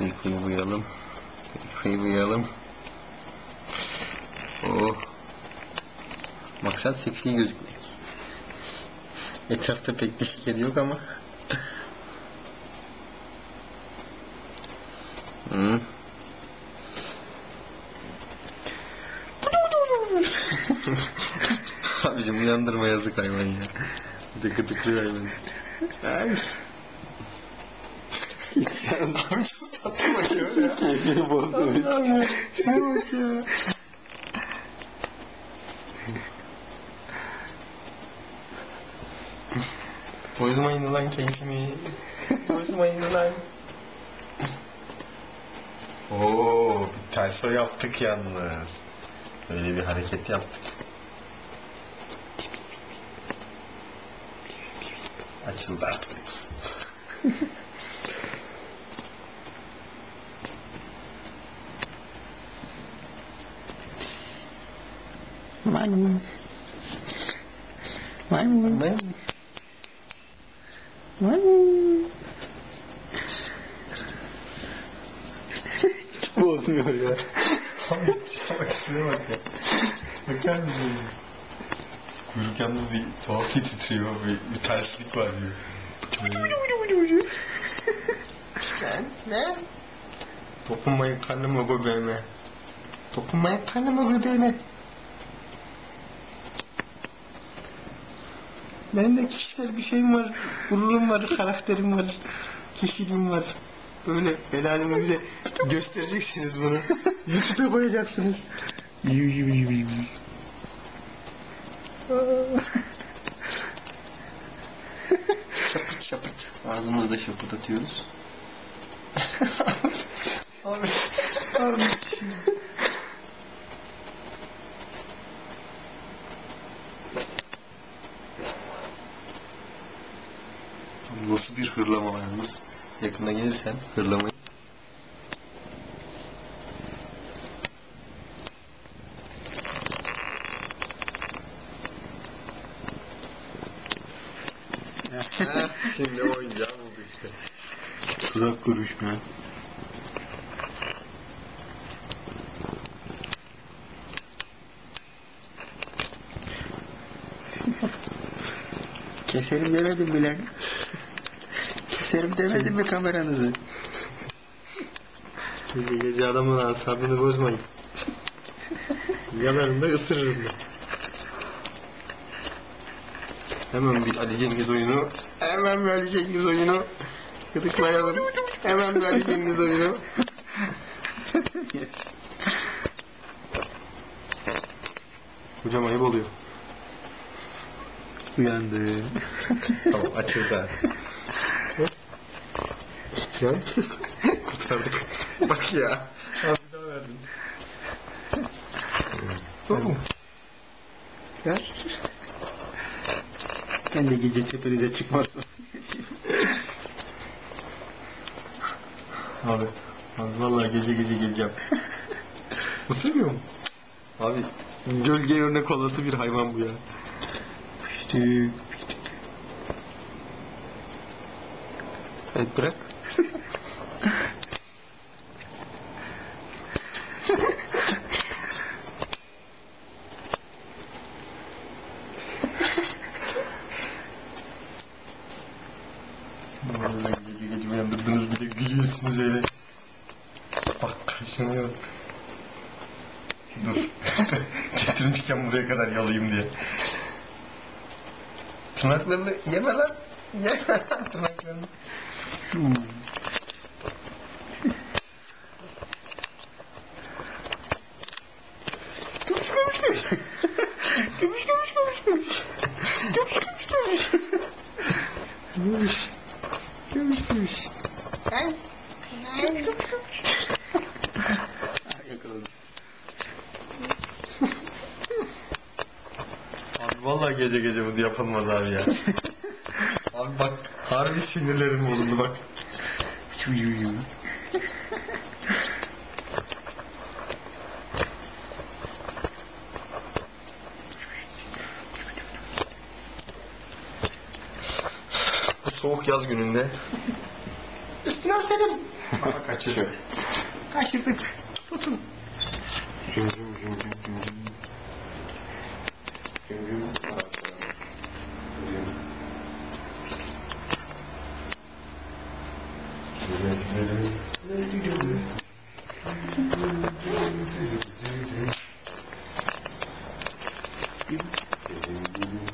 Tekfeyi vuralım. Tekfeyi vuralım. Oh. Maksat seksi gözükmek. Etrafta pek dişleri yok ama. hmm. Abicim uyandırma yazık hayvan ya. Dıkı dıklı hayvan. Ay. Yandı amcam bakıyor ya. Keyfini ya. Şuna bak ya. Bozmayın lan keyfimi. Bozmayın lan. Oo, bir terso yaptık yalnız. Öyle bir hareket yaptık. Açıldı artık Maymun. Maymun. Maymun. Hiç bozmuyor ya. Bak şuraya bak ya. Bakar mısın? Kuyruk yalnız bir tuhaf bir titriyor. Bir, bir terslik var diyor. ne? Ne? Dokunmayın karnıma göbeğime. Dokunmayın karnıma göbeğime. Benim de kişisel bir şeyim var. Gururum var, karakterim var. Kişiliğim var. Böyle el aleme bize göstereceksiniz bunu. YouTube'a koyacaksınız. şapıt şapıt. Ağzımızda şapıt atıyoruz. abi, abi. Bir hırlama yalnız? Yakına gelirsen hırlamayı. Şimdi oyuncağı buldu işte. Tuzak kuruşma. Keserim demedim bile. Keserim demedim mi kameranızı? Gece gece adamın asabını bozmayın. Yalarım da ısırırım da. Hemen bir Ali Cengiz oyunu. Hemen bir Ali Cengiz oyunu. Gıdıklayalım. Hemen bir Ali Cengiz oyunu. Hocam ayıp oluyor. Uyandı. Tamam açıldı. Şu an kurtardık. Bak ya. Abi daha verdin. Tamam. Ver. Ben de gece tepenize çıkmazsam. Abi, abi vallahi gece gece geleceğim. Isırmıyor mu? Abi gölge örnek olası bir hayvan bu ya. Piştik. Evet bırak. Vallahi gece gece uyandırdınız bir de gülüyorsunuz öyle. Bak kaşınıyor. Dur. Getirmişken buraya kadar yalayayım diye. Tırnaklarını yeme lan. Yeme lan tırnaklarını. Hmm. Gümüş. Gümüş gümüş. Yakaladım. Abi vallahi gece gece bu yapılmaz abi ya. abi bak harbi sinirlerim bozuldu bak. soğuk yaz gününde. İstiyor dedim. Bana kaçırıyor. Kaçırdık. Tutun. Cüm cüm cüm cüm cüm cüm. Cüm cüm. Thank you.